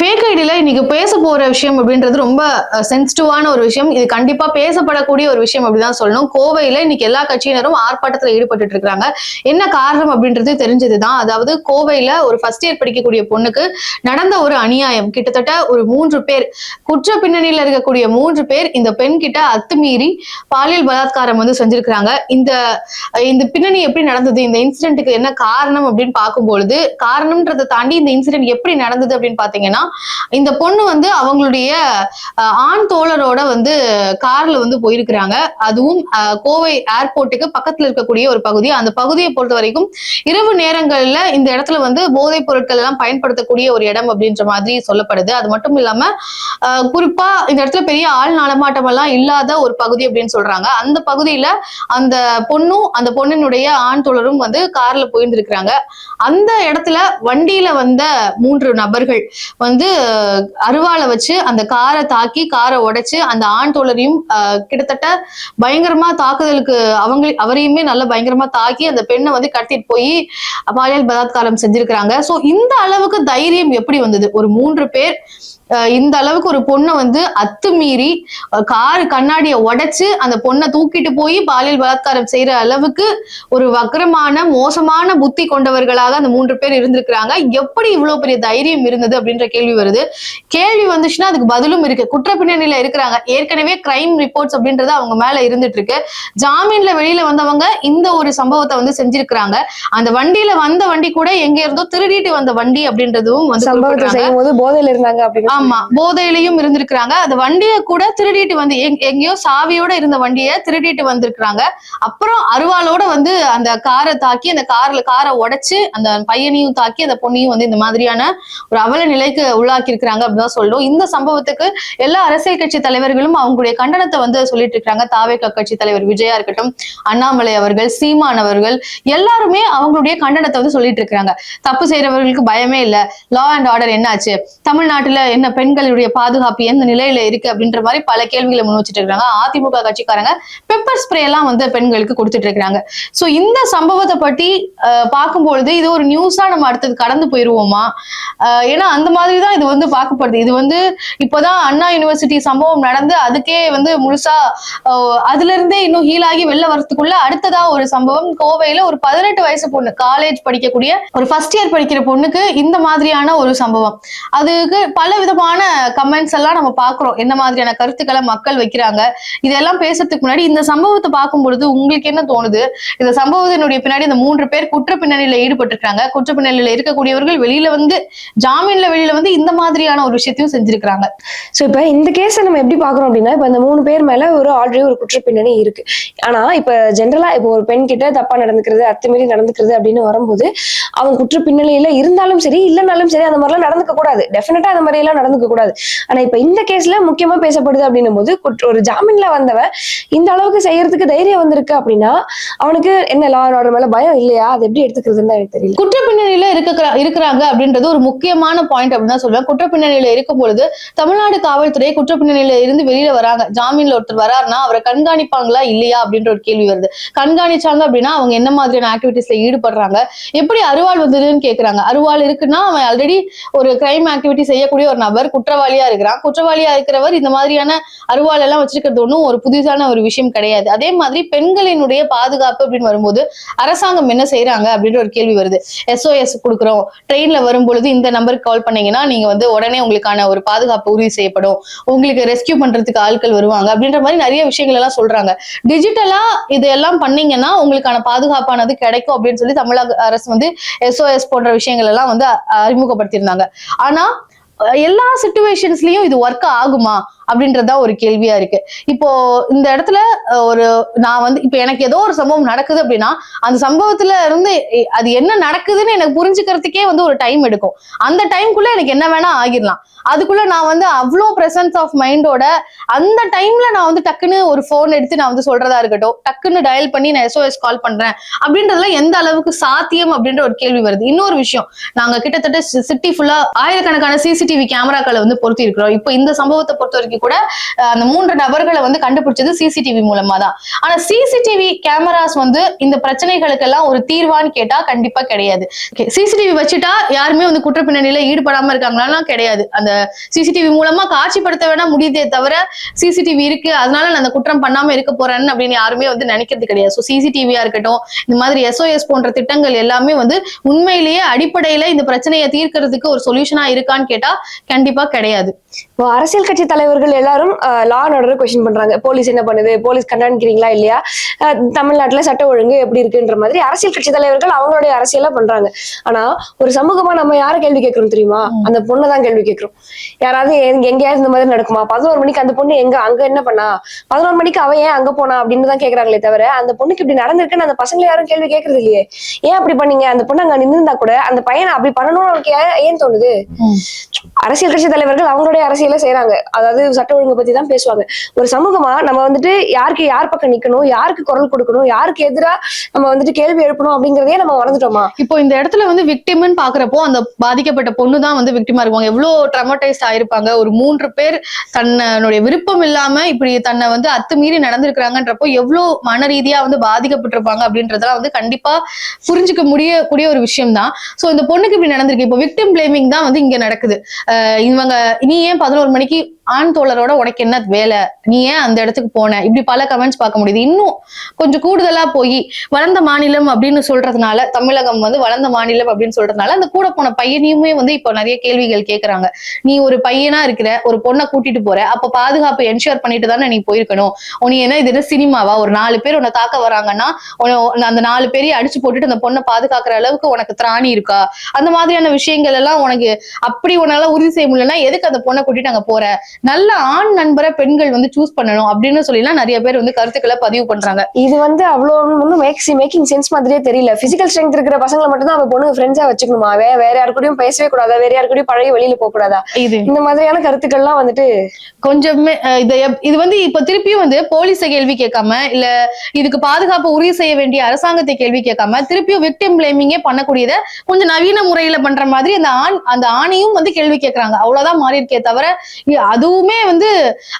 ফের ஐடியில இன்னைக்கு பேச போற விஷயம் அப்படின்றது ரொம்ப சென்சிட்டிவான ஒரு விஷயம். இது கண்டிப்பா பேசப்படக்கூடிய ஒரு விஷயம் அப்படிதான் சொல்லணும். கோவையில இன்னைக்கு எல்லா கட்சியினரும் ஆர்ப்பாட்டத்துல ஈடுபட்டு இருக்காங்க. என்ன காரணம் அப்படின்றது தெரிஞ்சதுதான். அதாவது கோவையில ஒரு ஃபர்ஸ்ட் இயர் படிக்கக்கூடிய பொண்ணுக்கு நடந்த ஒரு அநியாயம். கிட்டத்தட்ட ஒரு மூன்று பேர் குற்ற பின்னணியில இருக்கக்கூடிய மூன்று பேர் இந்த பெண் கிட்ட அத்துமீறி பாலியல் பலாத்காரம் வந்து செஞ்சிருக்கிறாங்க. இந்த இந்த பின்னணி எப்படி நடந்தது? இந்த இன்சிடென்ட்டுக்கு என்ன காரணம் அப்படின்னு பார்க்கும்பொழுது காரணம்ன்றதை தாண்டி இந்த இன்சிடென்ட் எப்படி நடந்தது அப்படின்னு பாத்தீங்கன்னா இந்த பொண்ணு வந்து அவங்களுடைய ஆண் தோழரோட வந்து கார்ல வந்து போயிருக்கிறாங்க. அதுவும் கோவை ஏர்போர்ட்டுக்கு பக்கத்துல இருக்கக்கூடிய ஒரு பகுதி. அந்த பகுதியை பொறுத்த வரைக்கும் இரவு நேரங்கள்ல இந்த இடத்துல வந்து போதைப் பொருட்கள் எல்லாம் பயன்படுத்தக்கூடிய ஒரு இடம் அப்படின்ற மாதிரி சொல்லப்படுது. அது மட்டும் இல்லாம குறிப்பா இந்த இடத்துல பெரிய ஆள் நடமாட்டம் எல்லாம் இல்லாத ஒரு பகுதி அப்படின்னு சொல்றாங்க. அந்த பகுதியில அந்த பொண்ணும் அந்த பொண்ணினுடைய ஆண் தோழரும் வந்து கார்ல போயிருந்திருக்கிறாங்க. அந்த இடத்துல வண்டியில வந்த மூன்று நபர்கள் வந்து அருவாளை வச்சு அந்த காரை தாக்கி காரை உடைச்சு அந்த ஆண் தோழரையும் கிட்டத்தட்ட பயங்கரமா தாக்குதலுக்கு அவங்க அவரையுமே நல்ல பயங்கரமா தாக்கி அந்த பெண்ணை வந்து கடத்திட்டு போய் பாலியல் பலாத்காரம் செஞ்சிருக்கிறாங்க. சோ இந்த அளவுக்கு தைரியம் எப்படி வந்தது? ஒரு மூன்று பேர் இந்த அளவுக்கு ஒரு பொண்ணை வந்து அத்துமீறி கார் கண்ணாடியை உடைச்சு அந்த பொண்ணை தூக்கிட்டு போய் பாலியல் பலாத்காரம் செய்யற அளவுக்கு ஒரு வக்கரமான மோசமான புத்தி கொண்டவர்களாக அந்த மூன்று பேர் இருந்திருக்கிறாங்க. எப்படி இவ்வளவு பெரிய தைரியம் இருந்தது அப்படின்ற கேள்வி வருது. கேள்வி வந்துச்சுன்னா அதுக்கு பதிலும் இருக்கு. குற்ற பின்னணியில இருக்கிறாங்க. ஏற்கனவே கிரைம் ரிப்போர்ட்ஸ் அப்படின்றது அவங்க மேல இருந்துட்டு இருக்கு ஜாமீன்ல வெளியில வந்தவங்க இந்த ஒரு சம்பவத்தை வந்து செஞ்சிருக்கிறாங்க. அந்த வண்டியில வந்த வண்டி கூட எங்க இருந்தோ திருடிட்டு வந்த வண்டி அப்படின்றதும் வந்து போதையில இருந்தாங்க அப்படின்னு ஆமா போதையிலையும் இருந்திருக்கிறாங்க. அந்த வண்டியை கூட திருடிட்டு வந்து எங்கேயோ சாவியோட இருந்த வண்டியை திருடிட்டு வந்திருக்கிறாங்க. அப்புறம் அருவாளோட வந்து அந்த காரை தாக்கி அந்த கார்ல காரை உடைச்சு அந்த பையனையும் தாக்கி அந்த பொண்ணையும் வந்து இந்த மாதிரியான ஒரு அவல நிலைக்கு உள்ளாக்கி இருக்கிறாங்க அப்படிதான் சொல்லணும் இந்த சம்பவத்துக்கு எல்லா அரசியல் கட்சி தலைவர்களும் அவங்களுடைய கண்டனத்தை வந்து சொல்லிட்டு இருக்காங்க. தாவேக கட்சி தலைவர் விஜயா இருக்கட்டும் அண்ணாமலை அவர்கள் சீமான் அவர்கள் எல்லாருமே அவங்களுடைய கண்டனத்தை வந்து சொல்லிட்டு இருக்காங்க. தப்பு செய்யறவர்களுக்கு பயமே இல்ல. லா அண்ட் ஆர்டர் என்னாச்சு? தமிழ்நாட்டுல என்ன பெண்களுடைய பாதுகாப்பு எந்த நிலையில இருக்கு அப்படின்ற மாதிரி பல கேள்விகளை முன் வச்சுட்டு இருக்காங்க. அதிமுக கட்சிக்காரங்க பெப்பர் ஸ்ப்ரே எல்லாம் வந்து பெண்களுக்கு கொடுத்துட்டு இருக்கிறாங்க சோ இந்த சம்பவத்தை பத்தி அஹ், பார்க்கும்பொழுது இது ஒரு நியூஸா நம்ம அடுத்தது கடந்து போயிருவோமா? ஏன்னா அந்த மாதிரி தான் இது வந்து பார்க்கப்படுது. இது வந்து இப்போதான் அண்ணா யூனிவர்சிட்டி சம்பவம் நடந்து அதுக்கே வந்து முழுசா அதுல இருந்தே இன்னும் ஹீல் ஆகி வெளில வரதுக்குள்ள அடுத்ததா ஒரு சம்பவம். கோவையில ஒரு பதினெட்டு வயசு பொண்ணு காலேஜ் படிக்கக்கூடிய ஒரு ஃபர்ஸ்ட் இயர் படிக்கிற பொண்ணுக்கு இந்த மாதிரியான ஒரு சம்பவம். அதுக்கு பல விதமான கமெண்ட்ஸ் எல்லாம் நம்ம பாக்குறோம் என்ன மாதிரியான கருத்துக்களை மக்கள் வைக்கிறாங்க. இதெல்லாம் பேசுறதுக்கு முன்னாடி இந்த சம்பவத்தை பார்க்கும் பொழுது உங்களுக்கு என்ன தோணுது? இந்த சம்பவத்தினுடைய பின்னாடி இந்த மூன்று பேர் குற்ற பின்னணியில ஈடுபட்டிருக்காங்க குற்ற பின்னணியில இருக்கக்கூடியவர்கள் வெளியில வந்து ஜாமீன்ல வெளியில வந்து இந்த மாதிரியான ஒரு விஷயத்தையும் செஞ்சிருக்காங்க சோ இப்ப இந்த கேஸை நம்ம எப்படி பாக்குறோம் அப்படின்னா இப்ப இந்த மூணு பேர் மேல ஒரு ஆல்ரெடி ஒரு குற்ற பின்னணி இருக்கு. ஆனா இப்ப ஜென்ரலா இப்போ ஒரு பெண் கிட்ட தப்பா நடந்துக்கிறது அத்துமீறி நடந்துக்கிறது அப்படின்னு வரும்போது அவங்க குற்ற பின்னணியில இருந்தாலும் சரி இல்லைனாலும் சரி அந்த மாதிரிலாம் நடந்துக்க கூடாது டெஃபினட்டா அந்த மாதிரி எல்லாம் நடந்துக்க கூடாது. ஆனா இப்ப இந்த கேஸ்ல முக்கியமா பேசப்படுது அப்படின்னும் போது ஒரு ஜாமீன்ல வந்தவன் இந்த அளவுக்கு செய்யறதுக்கு தைரியம் வந்திருக்கு அப்படின்னா அவனுக்கு என்ன லா ஆர்டர் மேல பயம் இல்லையா? அது எப்படி எடுத்துக்கிறதுன்னு எனக்கு தெரியல. குற்ற பின்னணியில இருக்கிற இருக்கிறாங்க அப்படின்றது ஒரு முக்கியமான பாயிண்ட் அப்படின்னு தான் சொல்லுவேன் குற்ற பின்னணியில இருக்கும் பொழுது தமிழ்நாடு காவல்துறை குற்ற பின்னணியில இருந்து வெளியில வராங்க. ஜாமீன்ல ஒருத்தர் வராருன்னா அவரை கண்காணிப்பாங்களா இல்லையா அப்படின்ற ஒரு கேள்வி வருது. கண்காணிச்சாங்க அப்படின்னா அவங்க என்ன மாதிரியான ஆக்டிவிட்டிஸ்ல ஈடுபடுறாங்க? எப்படி அருவாள் வந்ததுன்னு கேக்குறாங்க. அருவாள் இருக்குன்னா அவன் ஆல்ரெடி ஒரு கிரைம் ஆக்டிவிட்டி செய்யக்கூடிய ஒரு நபர் குற்றவாளியா இருக்கிறான் குற்றவாளியா இருக்கிறவர் இந்த மாதிரியான அருவாள் எல்லாம் வச்சிருக்கிறது ஒன்றும் ஒரு புதுசான ஒரு விஷயம் கிடையாது. அதே மாதிரி பெண்களினுடைய பாதுகாப்பு அப்படின்னு வரும்போது அரசாங்கம் என்ன செய்யறாங்க அப்படின்ற ஒரு கேள்வி வருது. எஸ்ஓஎஸ் கொடுக்குறோம். ட்ரெயின்ல வரும்பொழுது இந்த நம்பருக்கு கால் பண்ணீங்கன்னா நீங்க வந்து உடனே உங்களுக்கான ஒரு பாதுகாப்பு உறுதி செய்யப்படும். உங்களுக்கு ரெஸ்கியூ பண்றதுக்கு ஆட்கள் வருவாங்க அப்படின்ற மாதிரி நிறைய விஷயங்கள் எல்லாம் சொல்றாங்க. டிஜிட்டலா இதெல்லாம் பண்ணீங்கன்னா உங்களுக்கான பாதுகாப்பானது கிடைக்கும் அப்படின்னு சொல்லி தமிழக அரசு வந்து எஸ்ஓஎஸ் போன்ற விஷயங்கள் எல்லாம் வந்து அறிமுகப்படுத்தியிருந்தாங்க. ஆனா எல்லா சுச்சுவேஷன்ஸ்லயும் இது ஒர்க் ஆகுமா அப்படின்றதா ஒரு கேள்வியா இருக்கு. இப்போ இந்த இடத்துல ஒரு நான் வந்து இப்போ எனக்கு ஏதோ ஒரு சம்பவம் நடக்குது அப்படின்னா அந்த சம்பவத்துல இருந்து அது என்ன நடக்குதுன்னு எனக்கு புரிஞ்சுக்கிறதுக்கே வந்து ஒரு டைம் எடுக்கும். அந்த டைம்குள்ள எனக்கு என்ன வேணா ஆகிடலாம். அதுக்குள்ள நான் வந்து அவ்வளோ பிரசன்ஸ் ஆஃப் மைண்டோட அந்த டைம்ல நான் வந்து டக்குன்னு ஒரு ஃபோன் எடுத்து நான் வந்து சொல்றதா இருக்கட்டும் டக்குன்னு டயல் பண்ணி நான் எஸ்ஓஎஸ் கால் பண்றேன் அப்படின்றதுலாம் எந்த அளவுக்கு சாத்தியம் அப்படின்ற ஒரு கேள்வி வருது. இன்னொரு விஷயம் நாங்க கிட்டத்தட்ட சிட்டி ஃபுல்லா ஆயிரக்கணக்கான சிசிடிவி கேமராக்களை வந்து பொருத்தி இருக்கிறோம். இப்போ இந்த சம்பவத்தை பொறுத்த வரைக்கும் கூட அந்த மூன்று நபர்களை வந்து கண்டுபிடிச்சது சிசிடிவி மூலமா தான் ஆனா சிசிடிவி கேமராஸ் வந்து இந்த பிரச்சனைகளுக்கெல்லாம் ஒரு தீர்வான்னு கேட்டா கண்டிப்பா கிடையாது. சிசிடிவி வச்சுட்டா யாருமே வந்து குற்ற பின்னணியில ஈடுபடாம இருக்காங்களான்னா கிடையாது. அந்த சிசிடிவி மூலமா காட்சிப்படுத்த வேணா முடியுதே தவிர சிசிடிவி இருக்கு அதனால நான் அந்த குற்றம் பண்ணாம இருக்க போறேன்னு அப்படின்னு யாருமே வந்து நினைக்கிறது கிடையாது. ஸோ சிசிடிவியா இருக்கட்டும் இந்த மாதிரி எஸ்ஓஎஸ் போன்ற திட்டங்கள் எல்லாமே வந்து உண்மையிலேயே அடிப்படையில இந்த பிரச்சனையை தீர்க்கிறதுக்கு ஒரு சொல்யூஷனா இருக்கான்னு கேட்டா கண்டிப்பா கிடையாது. இப்போ அரசியல் கட்சி தலைவர்கள் எல்லாரும் லா அண்ட் ஆர்டர் கொஸ்டின் பண்றாங்க. போலீஸ் என்ன பண்ணுது? போலீஸ் கண்காணிக்கிறீங்களா இல்லையா? தமிழ்நாட்டுல சட்ட ஒழுங்கு எப்படி இருக்குன்ற மாதிரி அரசியல் கட்சி தலைவர்கள் அவங்களுடைய அரசியலா பண்றாங்க. ஆனா ஒரு சமூகமா நம்ம யார கேள்வி கேட்கறோம் தெரியுமா? அந்த பொண்ணை தான் கேள்வி கேட்கிறோம். யாராவது எங்க- எங்கேயாவது இந்த மாதிரி நடக்குமா? பதினோரு மணிக்கு அந்த பொண்ணு எங்க அங்க என்ன பண்ணா? பதினோரு மணிக்கு அவ ஏன் அங்க போனா அப்படின்னு தான் கேக்குறாங்களே தவிர அந்த பொண்ணுக்கு இப்படி நடந்திருக்குன்னு அந்த பசங்களை யாரும் கேள்வி கேட்கறது இல்லையே. ஏன் அப்படி பண்ணீங்க? அந்த பொண்ணு அங்க நின்றுந்தா கூட அந்த பையனை அப்படி பண்ணணும்னு அவனுக்கு ஏன் தோணுது? அரசியல் கட்சி தலைவர்கள் அவங்களுடைய அரசியல செய்யறாங்க அதாவது சட்ட ஒழுங்கு பத்தி தான் பேசுவாங்க. ஒரு சமூகமா நம்ம வந்துட்டு யாருக்கு யார் பக்கம் நிக்கணும் யாருக்கு குரல் கொடுக்கணும் யாருக்கு எதிரா நம்ம வந்துட்டு கேள்வி எழுப்பணும் அப்படிங்கறதே நம்ம மறந்துட்டோமா? இப்போ இந்த இடத்துல வந்து விக்டிம்னு பாக்குறப்போ அந்த பாதிக்கப்பட்ட பொண்ணு தான் வந்து விக்டிமா இருப்பாங்க. எவ்வளவு ட்ரமடைஸ்ட் ஆயிருப்பாங்க. ஒரு மூன்று பேர் தன்னுடைய விருப்பம் இல்லாம இப்படி தன்னை வந்து அத்துமீறி நடந்திருக்கிறாங்கன்றப்போ எவ்வளவு மன ரீதியா வந்து பாதிக்கப்பட்டிருப்பாங்க அப்படின்றதெல்லாம் வந்து கண்டிப்பா புரிஞ்சுக்க முடியக்கூடிய ஒரு விஷயம் தான் சோ இந்த பொண்ணுக்கு இப்படி நடந்திருக்கு. இப்போ விக்டிம் பிளேமிங் தான் வந்து இங்க நடக்குது. இவங்க நீ ஏன் பதினோரு மணிக்கு ஆண் தோழரோட உனக்கு என்ன வேலை? நீ ஏன் அந்த இடத்துக்கு போன? இப்படி பல கமெண்ட்ஸ் பார்க்க முடியுது. இன்னும் கொஞ்சம் கூடுதலா போய் வளர்ந்த மாநிலம் அப்படின்னு சொல்றதுனால தமிழகம் வந்து வளர்ந்த மாநிலம் அப்படின்னு சொல்றதுனால அந்த கூட போன பையனையுமே வந்து இப்போ நிறைய கேள்விகள் கேட்கறாங்க நீ ஒரு பையனா இருக்கிற ஒரு பொண்ணை கூட்டிட்டு போற அப்ப பாதுகாப்பு என்ஷூர் பண்ணிட்டு தானே நீ போயிருக்கணும். உனி என்ன இது என்ன சினிமாவா? ஒரு நாலு பேர் உன்னை தாக்க வராங்கன்னா அந்த நாலு பேரையும் அடிச்சு போட்டுட்டு அந்த பொண்ணை பாதுகாக்கிற அளவுக்கு உனக்கு திராணி இருக்கா? அந்த மாதிரியான விஷயங்கள் எல்லாம் உனக்கு அப்படி உன்னால உறுதி செய்ய முடியலன்னா எதுக்கு அந்த பொண்ணை கூட்டிட்டு அங்க போற? நல்ல ஆண் நண்பரை பெண்கள் வந்து சூஸ் பண்ணணும் அப்படின்னு சொல்லிலாம் நிறைய பேர் வந்து கருத்துக்களை பதிவு பண்றாங்க. இது வந்து அவ்வளோ ஒன்றும் மேக்ஸ் மேக்கிங் சென்ஸ் மாதிரியே தெரியல. பிசிக்கல் ஸ்ட்ரென்த் இருக்கிற பசங்களை மட்டும் தான் அவன் பொண்ணு ஃப்ரெண்ட்ஸா வச்சுக்கணுமா? வேற யாரு கூடயும் பேசவே கூடாதா? வேற யாரு கூடயும் பழகி வெளியில போக கூடாதா? இது. இந்த மாதிரியான கருத்துக்கள்லாம் வந்துட்டு கொஞ்சமே இது வந்து இப்ப திருப்பியும் வந்து போலீஸை கேள்வி கேட்காம இல்ல இதுக்கு பாதுகாப்பு உறுதி செய்ய வேண்டிய அரசாங்கத்தை கேள்வி கேட்காம திருப்பியும் விக்டிம் பிளேமிங்கே பண்ணக்கூடியத கொஞ்சம் நவீன முறையில பண்ற மாதிரி அந்த ஆண் அந்த ஆணையும் வந்து கேள்வி கேட்கறாங்க அவ்வளவுதான் மாறி இருக்கே தவிர அதுவுமே வந்து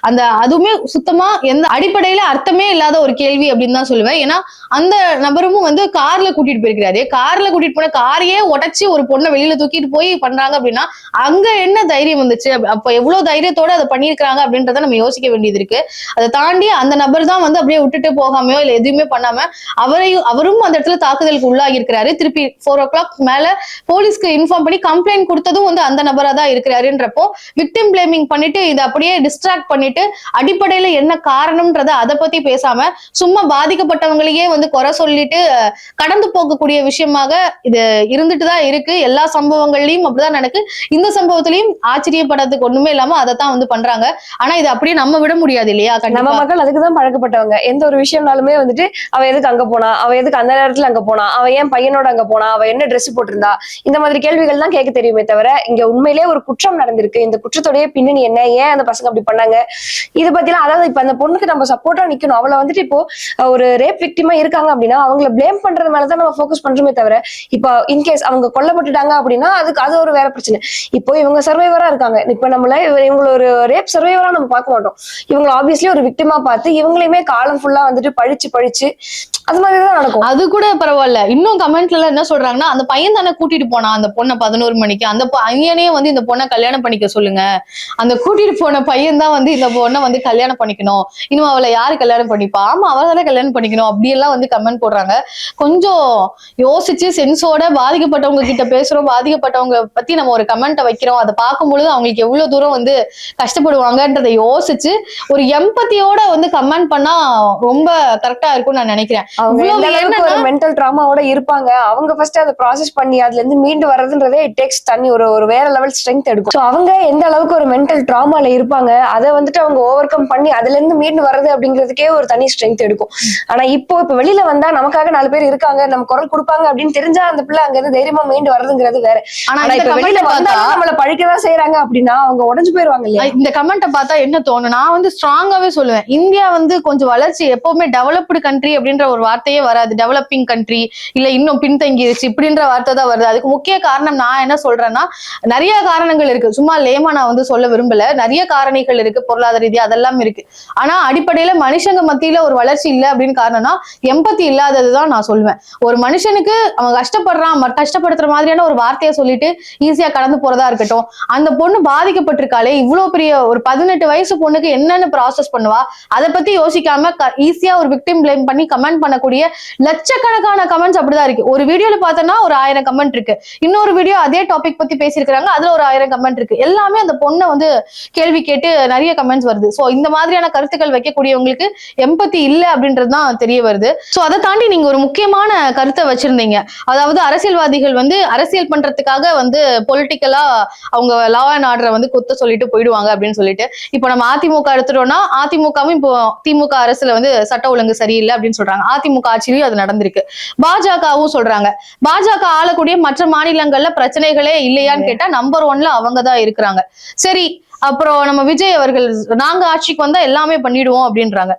அந்த அதுவுமே சுத்தமா எந்த அடிப்படையில அர்த்தமே இல்லாத ஒரு கேள்வி அப்படின்னு தான் சொல்லுவேன். ஏன்னா அந்த நபரும் வந்து கார்ல கூட்டிட்டு போயிருக்கிறாரு. கார்ல கூட்டிட்டு போன காரையே உடைச்சு ஒரு பொண்ணை வெளியில தூக்கிட்டு போய் பண்றாங்க அப்படின்னா அங்க என்ன தைரியம் வந்துச்சு? அப்ப- அப்ப எவ்வளவு தைரியத்தோட அதை பண்ணியிருக்காங்க அப்படின்றத நம்ம யோசிக்க வேண்டியது இருக்கு. அதை தாண்டி அந்த நபர் தான் வந்து அப்படியே விட்டுட்டு போகாமையோ இல்ல எதுவுமே பண்ணாம அவரையும் அவரும் அந்த இடத்துல தாக்குதலுக்கு உள்ளாகி இருக்கிறாரு திருப்பி ஃபோர் ஓ கிளாக் மேல போலீஸ்க்கு இன்ஃபார்ம் பண்ணி கம்ப்ளைண்ட் கொடுத்ததும் வந்து அந்த நபரா தான் இருக்கிறாருன்றப்போ விக்டிம் பிளேமிங் பண்ணிட்டு இதை அப்படியே டிஸ்ட்ராக்ட் பண்ணிட்டு அடிப்படையில என்ன காரணம்ன்றத அதை பத்தி பேசாம சும்மா பாதிக்கப்பட்டவங்களையே வந்து குறை சொல்லிட்டு கடந்து போகக்கூடிய விஷயமாக இது இருந்துட்டு தான் இருக்கு. எல்லா சம்பவங்கள்லயும் அப்படிதான் நடக்கு. இந்த சம்பவத்திலயும் ஆச்சரியப்படுறதுக்கு ஒண்ணுமே இல்லாம அதை தான் வந்து பண்றாங்க. ஆனா இது அப்படியே நம்ம விட முடியாது இல்லையா? நம்ம மக்கள் அதுக்கு தான் பழக்கப்பட்டவங்க. எந்த ஒரு விஷயம்னாலுமே வந்துட்டு அவ எதுக்கு அங்க போனா? அவ எதுக்கு அந்த நேரத்துல அங்க போனா? அவ ஏன் பையனோட அங்க போனா? அவ என்ன Dress போட்டிருந்தா? இந்த மாதிரி கேள்விகள் தான் கேட்க தெரியுமே தவிர இங்க உண்மையிலேயே ஒரு குற்றம் நடந்திருக்கு. இந்த குற்றத்தோடைய பின்னணி என்ன? ஏன் அந்த பசங்க அப்படி பண்ணாங்க? இதை பத்திலாம் அதாவது இப்ப அந்த பொண்ணுக்கு நம்ம சப்போர்ட்டா நிக்கணும். அவளை வந்துட்டு இப்போ ஒரு ரேப் விக்டிமா இருக்காங்க அப்படின்னா அவங்கள ப்ளேம் பண்றது மேலதான் நம்ம ஃபோக்கஸ் பண்றோமே தவிர இப்போ இன்கேஸ் அவங்க கொல்லப்பட்டுட்டாங்க அப்படின்னா அதுக்கு அது ஒரு வேற பிரச்சனை. இப்போ இவங்க சர்வைவரா இருக்காங்க. இப்ப நம்மள இவங்கள ஒரு ரேப் சர்வைவரா நம்ம பார்க்க மாட்டோம். இவங்களை ஆப்வியஸ்லி ஒரு விக்டிமா பார்த்து இவங்களையுமே காலம் ஃபுல்லா வந்துட்டு பழிச்சு பழிச்சு அது மாதிரி தான் நடக்கும். அது கூட பரவாயில்ல. இன்னும் கமெண்ட்ல எல்லாம் என்ன சொல்றாங்கன்னா அந்த பையன் தானே கூட்டிட்டு போனா அந்த பொண்ணை பதினோரு மணிக்கு. அந்த பையனே வந்து இந்த பொண்ணை கல்யாணம் பண்ணிக்க சொல்லுங்க. அந்த கூட்டிட்டு போன பையன் தான் வந்து இந்த பொண்ணை வந்து கல்யாணம் பண்ணிக்கணும். இன்னும் அவளை யாரு கல்யாணம் பண்ணிப்பா? ஆமா அவளை தானே கல்யாணம் பண்ணிக்கணும். அப்படியெல்லாம் வந்து கமெண்ட் போடுறாங்க. கொஞ்சம் யோசிச்சு சென்ஸோட பாதிக்கப்பட்டவங்க கிட்ட பேசுறோம். பாதிக்கப்பட்டவங்க பத்தி நம்ம ஒரு கமெண்ட்டை வைக்கிறோம். அதை பார்க்கும் பொழுது அவங்களுக்கு எவ்வளவு தூரம் வந்து கஷ்டப்படுவாங்கன்றதை யோசிச்சு ஒரு எம்பத்தியோட வந்து கமெண்ட் பண்ணா ரொம்ப கரெக்டா இருக்கும்னு நான் நினைக்கிறேன். அவங்க இவ்வளவு எந்த அளவுக்கு ஒரு என்னன்னா- மென்டல் ட்ராமாவோட இருப்பாங்க அவங்க ஃபர்ஸ்ட் அதை ப்ராசஸ் பண்ணி அதுல இருந்து மீண்டு வர்றதுன்றதே இட் டேக்ஸ் தண்ணி ஒரு ஒரு வேற லெவல் ஸ்ட்ரென்த் எடுக்கும். ஸோ அவங்க எந்த அளவுக்கு ஒரு மென்டல் ட்ராமால இருப்பாங்க அதை வந்துட்டு அவங்க ஓவர் கம் பண்ணி அதுல இருந்து மீண்டு வர்றது அப்படிங்கிறதுக்கே ஒரு தனி ஸ்ட்ரென்த் எடுக்கும். ஆனா இப்போ இப்ப வெளியில வந்தா நமக்காக நாலு பேர் இருக்காங்க நம்ம குரல் கொடுப்பாங்க அப்படின்னு தெரிஞ்சா அந்த பிள்ளை அங்க இருந்து தைரியமா மீண்டு வர்றதுங்கிறது வேற. ஆனா இப்ப வெளியில வந்தா நம்மள பழிக்கதான் செய்யறாங்க அப்படின்னா அவங்க உடஞ்சு போயிருவாங்க இல்லையா? இந்த கமெண்ட்டை பார்த்தா என்ன தோணும் நான் வந்து ஸ்ட்ராங்காவே சொல்லுவேன். இந்தியா வந்து கொஞ்சம் வளர்ச்சி எப்பவுமே டெவலப்டு கண்ட்ரி அப்படின்ற ஒரு ஒரு வார்த்தையே வராது. டெவலப்பிங் கண்ட்ரி இல்ல இன்னும் பின்தங்கிருச்சு இப்படின்ற வார்த்தை தான் வருது. அதுக்கு முக்கிய காரணம் நான் என்ன சொல்றேன்னா நிறைய காரணங்கள் இருக்கு. சும்மா லேமா நான் வந்து சொல்ல விரும்பல. நிறைய காரணிகள் இருக்கு. பொருளாதார ரீதியா அதெல்லாம் இருக்கு. ஆனா அடிப்படையில மனுஷங்க மத்தியில ஒரு வளர்ச்சி இல்லை அப்படின்னு காரணம்னா எம்பத்தி இல்லாததுதான் நான் சொல்லுவேன் ஒரு மனுஷனுக்கு அவன் கஷ்டப்படுறான் கஷ்டப்படுத்துற மாதிரியான ஒரு வார்த்தையை சொல்லிட்டு ஈஸியா கடந்து போறதா இருக்கட்டும். அந்த பொண்ணு பாதிக்கப்பட்டிருக்காளே இவ்வளவு பெரிய ஒரு பதினெட்டு வயசு பொண்ணுக்கு என்னென்ன ப்ராசஸ் பண்ணுவா? அதை பத்தி யோசிக்காம ஈஸியா ஒரு விக்டிம் பிளேம் பண்ணி கமெண்ட் பண்ண பண்ணக்கூடிய லட்சக்கணக்கான கமெண்ட்ஸ் அப்படிதான் இருக்கு. ஒரு வீடியோல பார்த்தோம்னா ஒரு ஆயிரம் கமெண்ட் இருக்கு. இன்னொரு வீடியோ அதே டாபிக் பத்தி பேசியிருக்காங்க அதுல ஒரு ஆயிரம் கமெண்ட் இருக்கு. எல்லாமே அந்த பொண்ணை வந்து கேள்வி கேட்டு நிறைய கமெண்ட்ஸ் வருது. சோ இந்த மாதிரியான கருத்துக்கள் வைக்கக்கூடியவங்களுக்கு எம்பத்தி இல்ல அப்படின்றது தான் தெரிய வருது. சோ அதை தாண்டி நீங்க ஒரு முக்கியமான கருத்தை வச்சிருந்தீங்க. அதாவது அரசியல்வாதிகள் வந்து அரசியல் பண்றதுக்காக வந்து பொலிட்டிக்கலா அவங்க லா அண்ட் ஆர்டரை வந்து குத்த சொல்லிட்டு போயிடுவாங்க அப்படின்னு சொல்லிட்டு. இப்போ நம்ம அதிமுக எடுத்துட்டோம்னா அதிமுகவும் இப்போ திமுக அரசுல வந்து சட்ட ஒழுங்கு சரியில்லை அப்படின்னு சொல்றாங்க. அதிமுக ஆட்சியிலையும் அது நடந்திருக்கு. பாஜகவும் சொல்றாங்க. பாஜக ஆளக்கூடிய மற்ற மாநிலங்கள்ல பிரச்சனைகளே இல்லையான்னு கேட்டா நம்பர் ஒன்ல அவங்க தான் இருக்கிறாங்க. சரி அப்புறம் நம்ம விஜய் அவர்கள் நாங்க ஆட்சிக்கு வந்தா எல்லாமே பண்ணிடுவோம் அப்படின்றாங்க.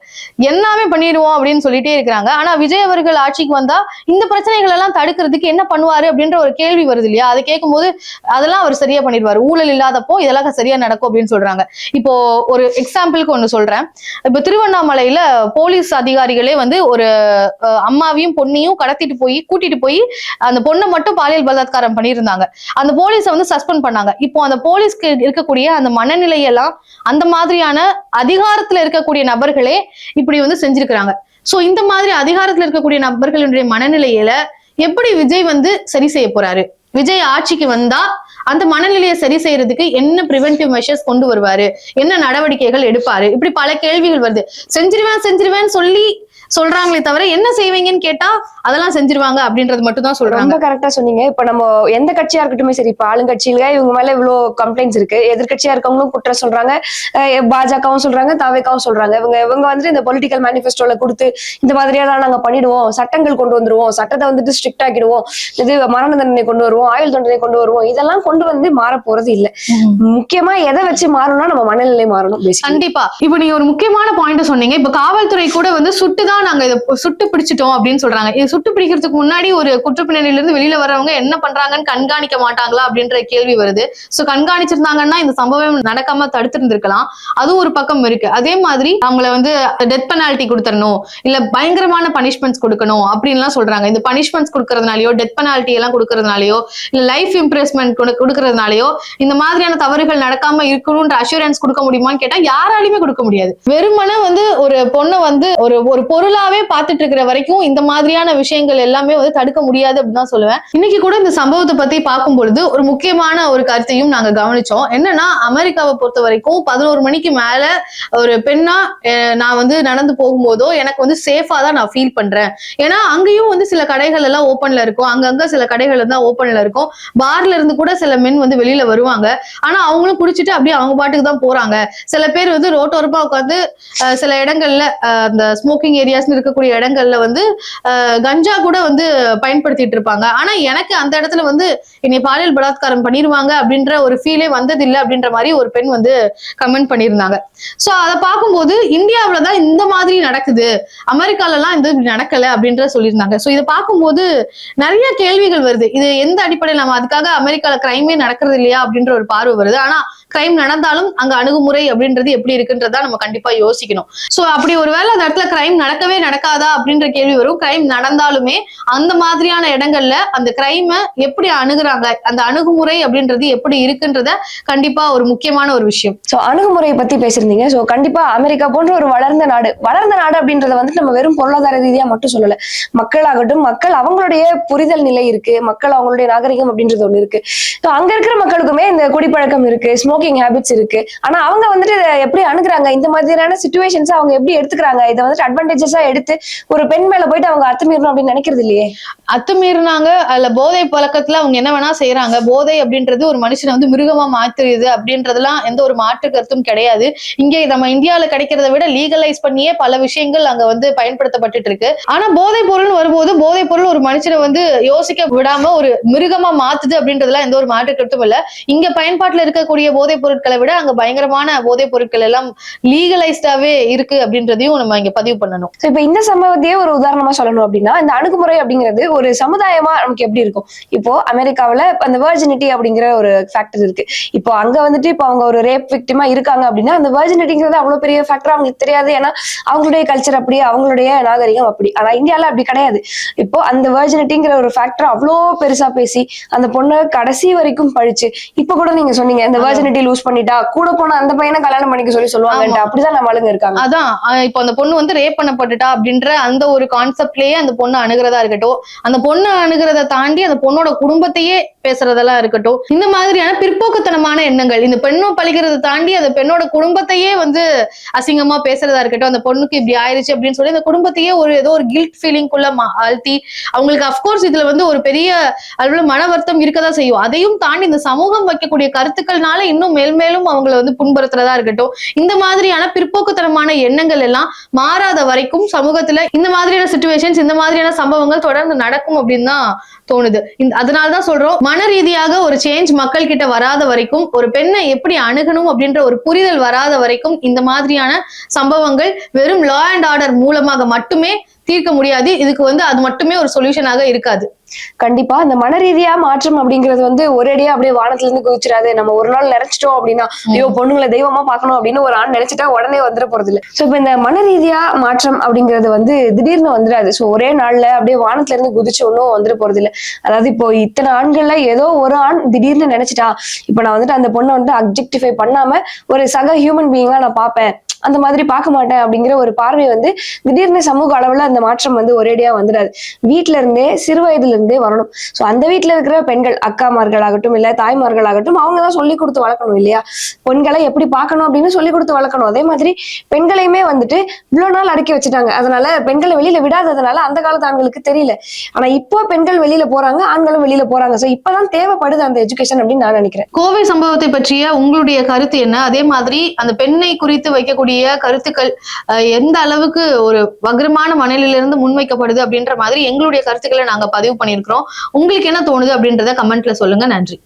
எல்லாமே பண்ணிடுவோம் அப்படின்னு சொல்லிட்டே இருக்கிறாங்க. ஆனா விஜய் அவர்கள் ஆட்சிக்கு வந்தா இந்த பிரச்சனைகள் எல்லாம் தடுக்கிறதுக்கு என்ன பண்ணுவாரு அப்படின்ற ஒரு கேள்வி வருது இல்லையா? அதை கேட்கும்போது அதெல்லாம் அவர் சரியா பண்ணிடுவாரு. ஊழல் இல்லாதப்போ இதெல்லாம் சரியா நடக்கும் அப்படின்னு சொல்றாங்க. இப்போ ஒரு எக்ஸாம்பிளுக்கு ஒண்ணு சொல்றேன். இப்போ திருவண்ணாமலையில போலீஸ் அதிகாரிகளே வந்து ஒரு அஹ், அம்மாவையும் பொண்ணையும் கடத்திட்டு போய் கூட்டிட்டு போய் அந்த பொண்ணை மட்டும் பாலியல் பலாத்காரம் பண்ணியிருந்தாங்க. அந்த போலீஸை வந்து சஸ்பெண்ட் பண்ணாங்க. இப்போ அந்த போலீஸ்க்கு இருக்கக்கூடிய அந்த மனநிலையெல்லாம் அந்த மாதிரியான அதிகாரத்துல இருக்கக்கூடிய நபர்களே இப்படி வந்து செஞ்சிருக்கிறாங்க. சோ இந்த மாதிரி அதிகாரத்துல இருக்கக்கூடிய நபர்களுடைய மனநிலையில எப்படி விஜய் வந்து சரி செய்ய போறாரு? விஜய் ஆட்சிக்கு வந்தா அந்த மனநிலையை சரி செய்யறதுக்கு என்ன பிரிவென்டிவ் மெஷர்ஸ் கொண்டு வருவாரு? என்ன நடவடிக்கைகள் எடுப்பாரு? இப்படி பல கேள்விகள் வருது. செஞ்சிருவேன் செஞ்சிருவேன் சொல்லி சொல்றாங்களே தவிர என்ன செய்வீங்கன்னு கேட்டா அதெல்லாம் செஞ்சிருவாங்க அப்படின்றது மட்டும் தான் சொல்றாங்க. ரொம்ப கரெக்டா சொன்னீங்க. இப்ப நம்ம எந்த கட்சியா இருக்கட்டுமே சரி இப்ப ஆளுங்கட்சியில இவங்க மேல இவ்வளவு கம்ப்ளைண்ட்ஸ் இருக்கு. எதிர்க்கட்சியா இருக்கவங்களும் குற்றம் சொல்றாங்க. பாஜகவும் சொல்றாங்க தாவேக்காவும் சொல்றாங்க. இவங்க இவங்க வந்துட்டு இந்த பொலிட்டிக்கல் மேனிஃபெஸ்டோல கொடுத்து இந்த மாதிரியெல்லாம் நாங்க பண்ணிடுவோம். சட்டங்கள் கொண்டு வந்துருவோம். சட்டத்தை வந்துட்டு ஸ்ட்ரிக்ட் ஆக்கிடுவோம். இது மரண தண்டனை கொண்டு வருவோம். ஆயுள் தண்டனை கொண்டு வருவோம். இதெல்லாம் கொண்டு வந்து மாற போறது இல்ல. முக்கியமா எதை வச்சு மாறணும்னா நம்ம மனநிலை மாறணும். கண்டிப்பா. இப்ப நீங்க ஒரு முக்கியமான பாயிண்ட் சொன்னீங்க. இப்ப காவல்துறை கூட வந்து சுட்டு தான் நாங்க இதை சுட்டு பிடிச்சிட்டோம் அப்படின்னு சொல்றாங்க. இது சுட்டு பிடிக்கிறதுக்கு முன்னாடி ஒரு குற்றப்பின்னணியில இருந்து வெளியில வரவங்க என்ன பண்றாங்கன்னு கண்காணிக்க மாட்டாங்களா அப்படின்ற கேள்வி வருது. சோ கண்காணிச்சிருந்தாங்கன்னா இந்த சம்பவம் நடக்காம தடுத்திருந்திருக்கலாம். அதுவும் ஒரு பக்கம் இருக்கு. அதே மாதிரி அவங்கள வந்து டெத் பெனால்டி கொடுத்துடணும் இல்ல பயங்கரமான பனிஷ்மெண்ட்ஸ் கொடுக்கணும் அப்படின்லாம் சொல்றாங்க. இந்த பனிஷ்மெண்ட்ஸ் கொடுக்கறதுனாலயோ டெத் பெனால்டி எல்லாம் கொடுக்கறதுனாலயோ இல்ல லைஃப் இம்ப்ரெஸ்மெண்ட் கொடுக்கறதுனாலயோ இந்த மாதிரியான தவறுகள் நடக்காம இருக்கணும்ன்ற அஷூரன்ஸ் கொடுக்க முடியுமான்னு கேட்டா யாராலையுமே கொடுக்க முடியாது. வெறுமனே வந்து ஒரு பொண்ணை வந்து ஒரு ஒரு பொருள் பொருளாவே பார்த்துட்டு இருக்கிற வரைக்கும் இந்த மாதிரியான விஷயங்கள் எல்லாமே வந்து தடுக்க முடியாது அப்படின்னு தான் சொல்லுவேன். இன்னைக்கு கூட இந்த சம்பவத்தை பத்தி பார்க்கும் பொழுது ஒரு முக்கியமான ஒரு கருத்தையும் நாங்க கவனிச்சோம். என்னன்னா அமெரிக்காவை பொறுத்த வரைக்கும் பதினோரு மணிக்கு மேல ஒரு பெண்ணா நான் வந்து நடந்து போகும்போதோ எனக்கு வந்து சேஃபா தான் நான் ஃபீல் பண்றேன். ஏன்னா அங்கேயும் வந்து சில கடைகள் எல்லாம் ஓப்பன்ல இருக்கும். அங்கங்க சில கடைகள் தான் ஓப்பன்ல இருக்கும். பார்ல இருந்து கூட சில மென் வந்து வெளியில வருவாங்க. ஆனா அவங்களும் குடிச்சிட்டு அப்படியே அவங்க பாட்டுக்கு தான் போறாங்க. சில பேர் வந்து ரோட்டோரமா உட்காந்து சில இடங்கள்ல அந்த ஸ்மோக்கிங் ஏரியாஸ்னு இருக்கக்கூடிய இடங்கள்ல வந்து கஞ்சா கூட வந்து பயன்படுத்திட்டு இருப்பாங்க. ஆனா எனக்கு அந்த இடத்துல வந்து என்னை பாலியல் பலாத்காரம் பண்ணிருவாங்க அப்படின்ற ஒரு ஃபீலே வந்தது இல்லை அப்படின்ற மாதிரி ஒரு பெண் வந்து கமெண்ட் பண்ணியிருந்தாங்க. சோ அதை பார்க்கும்போது இந்தியாவுல தான் இந்த மாதிரி நடக்குது. அமெரிக்கால எல்லாம் இது நடக்கல அப்படின்ற சொல்லியிருந்தாங்க. சோ இதை பார்க்கும்போது நிறைய கேள்விகள் வருது. இது எந்த அடிப்படையில் நம்ம அதுக்காக அமெரிக்கால கிரைமே நடக்கிறது இல்லையா அப்படின்ற ஒரு பார்வை வருது. ஆனா கிரைம் நடந்தாலும் அங்க அணுகுமுறை அப்படின்றது எப்படி இருக்குன்றதா நம்ம கண்டிப்பா யோசிக்கணும். சோ அப்படி ஒருவேளை அந்த இடத்துல கிரைம் நடக்கவே நடக்காதா அப்படின்ற கேள்வி வரும். கிரைம் நடந்தாலுமே அந்த மாதிரியான இடங்கள்ல அந்த கிரைமை எப்படி அணுகுறாங்க? அந்த அணுகுமுறை அப்படின்றது எப்படி இருக்குன்றத கண்டிப்பா ஒரு முக்கியமான ஒரு விஷயம். சோ அணுகுமுறையை பத்தி பேசியிருந்தீங்க. சோ கண்டிப்பா அமெரிக்கா போன்ற ஒரு வளர்ந்த நாடு வளர்ந்த நாடு அப்படின்றத வந்து நம்ம வெறும் பொருளாதார ரீதியா மட்டும் சொல்லல. மக்களாகட்டும் மக்கள் அவங்களுடைய புரிதல் நிலை இருக்கு. மக்கள் அவங்களுடைய நாகரிகம் அப்படின்றது ஒண்ணு இருக்கு. அங்க இருக்கிற மக்களுக்குமே இந்த குடிப்பழக்கம் இருக்கு ஸ்மோக்கிங் ஹேபிட்ஸ் இருக்கு. ஆனா அவங்க வந்துட்டு இதை எப்படி அணுகுறாங்க? இந்த மாதிரியான சுச்சுவேஷன்ஸ் அவங்க எப்படி எடுத்துக்கிறாங்க? இதை வந்துட்டு அட்வான்டேஜஸா எடுத்து ஒரு பெண் மேல போயிட்டு அவங்க அத்துமீறணும் அப்படின்னு நினைக்கிறது இல்லையே? அத்துமீறினாங்க. அதுல போதை பழக்கத்துல அவங்க என்ன வேணா செய்யறாங்க போதை அப்படின்றது ஒரு மனுஷனை வந்து மிருகமா மாத்துறது அப்படின்றதுலாம் எந்த ஒரு மாற்று கருத்தும் கிடையாது. இங்கே நம்ம இந்தியாவில கிடைக்கிறத விட லீகலைஸ் பண்ணியே பல விஷயங்கள் அங்க வந்து பயன்படுத்தப்பட்டுட்டு இருக்கு. ஆனா போதை பொருள்னு வரும்போது போதை பொருள் ஒரு மனுஷனை வந்து யோசிக்க விடாம ஒரு மிருகமா மாத்துது அப்படின்றதுலாம் எந்த ஒரு மாற்று கருத்தும் இல்ல. இங்க பயன்பாட்டுல இருக்கக்கூடிய போதை போதைப் பொருட்களை விட அங்க பயங்கரமான போதைப் பொருட்கள் எல்லாம் லீகலைஸ்டாவே இருக்கு அப்படின்றதையும் நம்ம இங்க பதிவு பண்ணணும். இப்ப இந்த சம்பவத்தையே ஒரு உதாரணமா சொல்லணும் அப்படின்னா இந்த அணுகுமுறை அப்படிங்கிறது ஒரு சமுதாயமா நமக்கு எப்படி இருக்கும்? இப்போ அமெரிக்காவுல அந்த வெர்ஜினிட்டி அப்படிங்கிற ஒரு ஃபேக்டர் இருக்கு. இப்போ அங்க வந்துட்டு இப்போ அவங்க ஒரு ரேப் விக்டிமா இருக்காங்க அப்படின்னா அந்த வெர்ஜினிட்டிங்கிறது அவ்வளவு பெரிய ஃபேக்டர் அவங்களுக்கு தெரியாது. ஏன்னா அவங்களுடைய கல்ச்சர் அப்படி அவங்களுடைய நாகரிகம் அப்படி. ஆனா இந்தியால அப்படி கிடையாது. இப்போ அந்த வெர்ஜினிட்டிங்கிற ஒரு ஃபேக்டர் அவ்வளோ பெருசா பேசி அந்த பொண்ணை கடைசி வரைக்கும் பழிச்சு இப்ப கூட நீங்க சொன்னீங்க இந்த வெர்ஜினிட்டி லூஸ் பண்ணிட்டா கூட போன அந்த பையனை கல்யாணம் பண்ணிக்க சொல்லி சொல்லுவாங்கன்ட்டு ஆமா. அப்படிதான் நம்ம ஆளுங்க இருக்காங்க அதான் இப்போ அந்த பொண்ணு வந்து ரேப் பண்ணப்பட்டுட்டா அப்படின்ற அந்த ஒரு கான்செப்ட்லயே அந்த பொண்ணு அணுகிறதா இருக்கட்டும் அந்த பொண்ணு அணுகிறத தாண்டி அந்த பொண்ணோட குடும்பத்தையே பேசுறதெல்லாம் இருக்கட்டும். இந்த மாதிரியான பிற்போக்குத்தனமான எண்ணங்கள் இந்த பெண்ணும் பழிக்கிறத தாண்டி அந்த பெண்ணோட குடும்பத்தையே வந்து அசிங்கமா பேசுறதா இருக்கட்டும் அந்த பொண்ணுக்கு இப்படி ஆயிருச்சு அப்படின்னு சொல்லி அந்த குடும்பத்தையே ஒரு ஏதோ ஒரு கில்ட் ஃபீலிங்குள்ள ஆழ்த்தி அவங்களுக்கு அஃப்கோர்ஸ் இதுல வந்து ஒரு பெரிய அளவுல மன வருத்தம் இருக்கதான் செய்யும். அதையும் தாண்டி இந்த சமூகம் வைக்கக்கூடிய கருத்துக்கள்னால இன்னும் மேல் மேலும் அவங்கள வந்து புண்படுத்துறதா இருக்கட்டும். இந்த மாதிரியான பிற்போக்குத்தனமான எண்ணங்கள் எல்லாம் மாறாத வரைக்கும் சமூகத்துல இந்த மாதிரியான சுச்சுவேஷன்ஸ் இந்த மாதிரியான சம்பவங்கள் தொடர்ந்து நடக்கும் அப்படின்னு தான் தோணுது. அதனாலதான் சொல்றோம் மன ரீதியாக ஒரு சேஞ்ச் மக்கள் கிட்ட வராத வரைக்கும் ஒரு பெண்ணை எப்படி அணுகணும் அப்படின்ற ஒரு புரிதல் வராத வரைக்கும் இந்த மாதிரியான சம்பவங்கள் வெறும் லா அண்ட் ஆர்டர் மூலமாக மட்டுமே தீர்க்க முடியாது. இதுக்கு வந்து அது மட்டுமே ஒரு சொல்யூஷனாக இருக்காது. கண்டிப்பா இந்த மன ரீதியா மாற்றம் அப்படிங்கிறது வந்து ஒரேடியா அப்படியே வானத்துல இருந்து குதிச்சிடாது. நம்ம ஒரு நாள் நினைச்சிட்டோம் அப்படின்னா ஐயோ பொண்ணுங்களை தெய்வமா பார்க்கணும் அப்படின்னு ஒரு ஆண் நினைச்சிட்டா உடனே வந்துட போறது இல்ல சோ இப்ப இந்த மன ரீதியா மாற்றம் அப்படிங்கிறது வந்து திடீர்னு வந்துடாது. சோ ஒரே நாள்ல அப்படியே வானத்துல இருந்து குதிச்சு ஒன்னும் வந்துட போறது இல்ல அதாவது இப்போ இத்தனை ஆண்கள்ல ஏதோ ஒரு ஆண் திடீர்னு நினைச்சிட்டா இப்ப நான் வந்துட்டு அந்த பொண்ணை வந்து அப்ஜெக்டிஃபை பண்ணாம ஒரு சக ஹியூமன் பீயிங்கா நான் பார்ப்பேன். அந்த மாதிரி பார்க்க மாட்டேன் அப்படிங்கிற ஒரு பார்வை வந்து திடீர்னு சமூக அளவில் அந்த மாற்றம் வந்து ஒரேடியா வந்துடாது. வீட்டில இருந்தே சிறு வயதுல இருந்தே வரணும். சோ அந்த வீட்ல இருக்கிற பெண்கள் அக்காமார்கள் ஆகட்டும் இல்லை தாய்மார்கள் தாய்மார்களாகட்டும் அவங்க தான் சொல்லி கொடுத்து வளர்க்கணும் இல்லையா? பெண்களை எப்படி பார்க்கணும் அப்படின்னு சொல்லி கொடுத்து வளர்க்கணும். அதே மாதிரி பெண்களையுமே வந்துட்டு இவ்வளோ நாள் அடக்கி வச்சுட்டாங்க. அதனால பெண்களை வெளியில விடாததுனால அந்த காலத்து ஆண்களுக்கு தெரியல. ஆனா இப்போ பெண்கள் வெளியில போறாங்க ஆண்களும் வெளியில போறாங்க. சோ இப்பதான் தேவைப்படுது அந்த எஜுகேஷன் அப்படின்னு நான் நினைக்கிறேன். கோவை சம்பவத்தை பற்றிய உங்களுடைய கருத்து என்ன? அதே மாதிரி அந்த பெண்ணை குறித்து வைக்கக்கூடிய கருத்துக்கள் எந்த அளவுக்கு ஒரு வக்ரமான மனநிலையிலிருந்து முன்வைக்கப்படுது அப்படின்ற மாதிரி எங்களுடைய கருத்துக்களை நாங்க பதிவு பண்ணியிருக்கிறோம். உங்களுக்கு என்ன தோணுது அப்படின்றத கமெண்ட்ல சொல்லுங்க. நன்றி.